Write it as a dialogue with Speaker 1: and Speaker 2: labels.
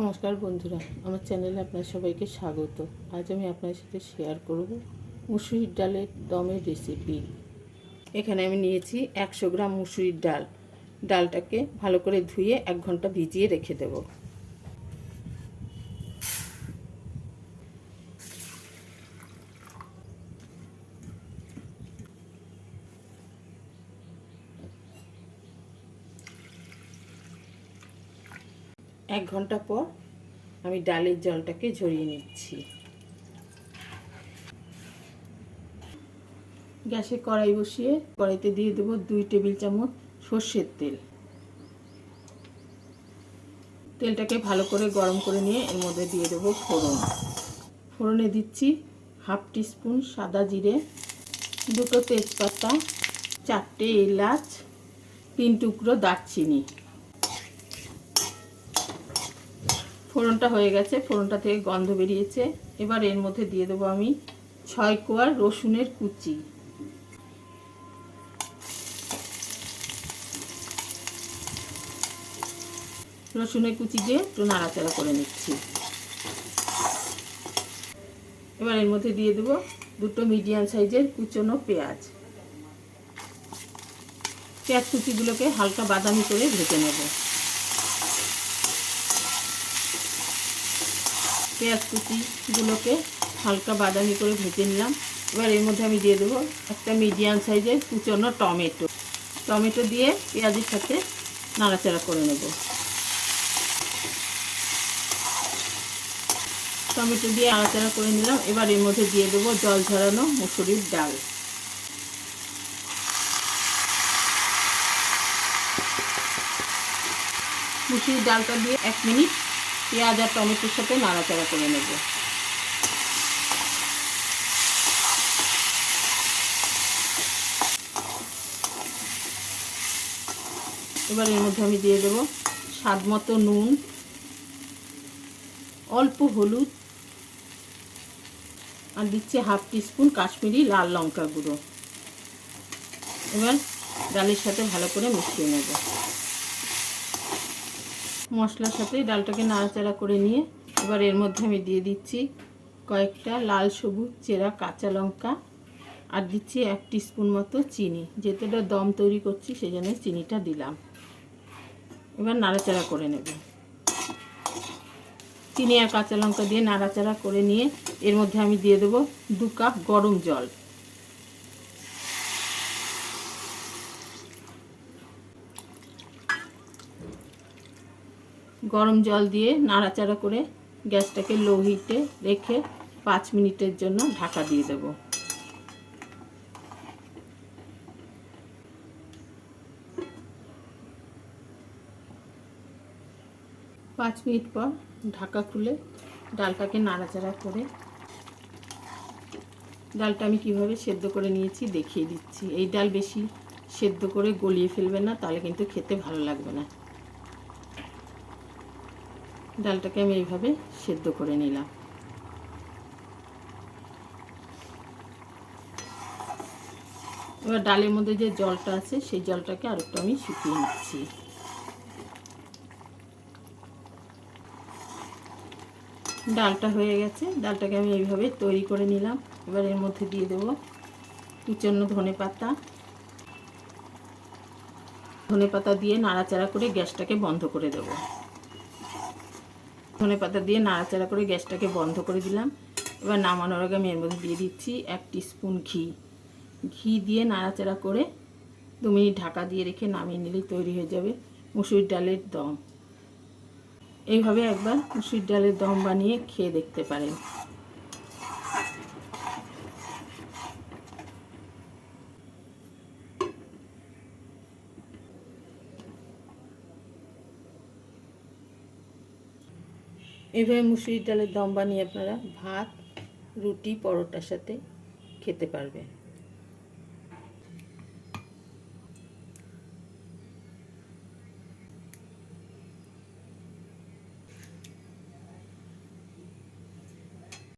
Speaker 1: নমস্কার বন্ধুরা, আমার চ্যানেলে আপনার সবাইকে স্বাগত। আজ আমি আপনার সাথে শেয়ার করব মুসুরির ডালের দমের রেসিপি এখানে আমি নিয়েছি একশো গ্রাম মুসুরির ডাল। ডালটাকে ভালো করে ধুয়ে এক ঘণ্টা ভিজিয়ে রেখে দেব। এক ঘণ্টা পর আমি ডালের জলটাকে ঝরিয়ে নিচ্ছি। গ্যাসে কড়াই বসিয়ে কড়াইতে দিয়ে দেবো দুই টেবিল চামচ সর্ষের তেল। তেলটাকে ভালো করে গরম করে নিয়ে এর মধ্যে দিয়ে দেবো ফোড়ন। ফোড়নে দিচ্ছি হাফ টিস্পুন সাদা জিরে, দুটো তেজপাতা, চারটে এলাচ, তিন টুকরো দারচিনি। ফোড়নটা হয়ে গেছে, ফোড়নটা থেকে গন্ধ বেরিয়েছে। এবার এর মধ্যে দিয়ে দেবো আমি ছয় কোয়া রসুনের কুচি। রসুনের কুচি দিয়ে একটু নাড়াচাড়া করে নিচ্ছি। এবার এর মধ্যে দিয়ে দেবো দুটো মিডিয়াম সাইজের কুচনো পেঁয়াজ। পেঁয়াজ কুচিগুলোকে হালকা বাদামি করে ভেজে নেব। পেঁয়াজ কুচিগুলোকে হালকা বাদামি করে ভেজে নিলাম। এবার এর মধ্যে আমি দিয়ে দেবো একটা মিডিয়াম সাইজের কুচনো টমেটো। টমেটো দিয়ে পেঁয়াজের সাথে নাড়াচাড়া করে নেব। টমেটো দিয়ে নাড়াচাড়া করে নিলাম। এবার এর মধ্যে দিয়ে দেবো জল ঝরানো মুসুরির ডাল। মুসুরির ডালটা দিয়ে এক মিনিট পেঁয়াজ আর টমেটোর সাথে নাড়াচাড়া করে নেব। এবার এর মধ্যে আমি দিয়ে দেবো স্বাদ মতো নুন, অল্প হলুদ, আর দিচ্ছি হাফ টিস্পুন কাশ্মীরি লাল লঙ্কা গুঁড়ো। এবার ডালের সাথে ভালো করে মিশিয়ে নেব। মশলার সাথে ডালটাকে নাড়াচাড়া করে নিয়ে এবার এর মধ্যে আমি দিয়ে দিচ্ছি কয়েকটা লাল সবুজ চেরা কাঁচা লঙ্কা আর দিচ্ছি এক স্পুন মতো চিনি। যেহেতু এটা দম তৈরি করছি সেই জন্য চিনিটা দিলাম। এবার নাড়াচাড়া করে নেব। চিনি আর কাঁচা লঙ্কা দিয়ে নাড়াচাড়া করে নিয়ে এর মধ্যে আমি দিয়ে দেবো দু কাপ গরম জল। গরম জল দিয়ে নাড়াচাড়া করে গ্যাসটাকে লো হিটে রেখে পাঁচ মিনিটের জন্য ঢাকা দিয়ে দেব। পাঁচ মিনিট পর ঢাকা খুলে ডালটাকে নাড়াচাড়া করে ডালটা আমি কীভাবে সেদ্ধ করে নিয়েছি দেখিয়ে দিচ্ছি। এই ডাল বেশি সেদ্ধ করে গলিয়ে ফেলবেন না, তাহলে কিন্তু খেতে ভালো লাগবে না। ডালটাকে আমি এইভাবে সেদ্ধ করে নিলাম। এবার ডালের মধ্যে যে জলটা আছে, সেই জলটাকে আরেকটু আমি শুকিয়ে নিচ্ছি। ডালটা হয়ে গেছে, ডালটাকে আমি এইভাবে তৈরি করে নিলাম। এবার এর মধ্যে দিয়ে দেবো কুচন্ন ধনে পাতা। ধনে পাতা দিয়ে নাড়াচাড়া করে গ্যাসটাকে বন্ধ করে দেবো। ধনে পাতা দিয়ে নাড়াচাড়া করে গ্যাসটাকে বন্ধ করে দিলাম। এবার নামানোর আগে আমি এর মধ্যে দিয়ে দিচ্ছি এক স্পুন ঘি। ঘি দিয়ে নাড়াচাড়া করে দু মিনিট ঢাকা দিয়ে রেখে নামিয়ে নিলেই তৈরি হয়ে যাবে মুসুর ডালের দম। এইভাবে একবার মুসুর ডালের দম বানিয়ে খেয়ে দেখতে পারেন। এইভাবে মুসুরির ডালের দম বানিয়ে আপনারা ভাত রুটি পরোটার সাথে খেতে পারবেন।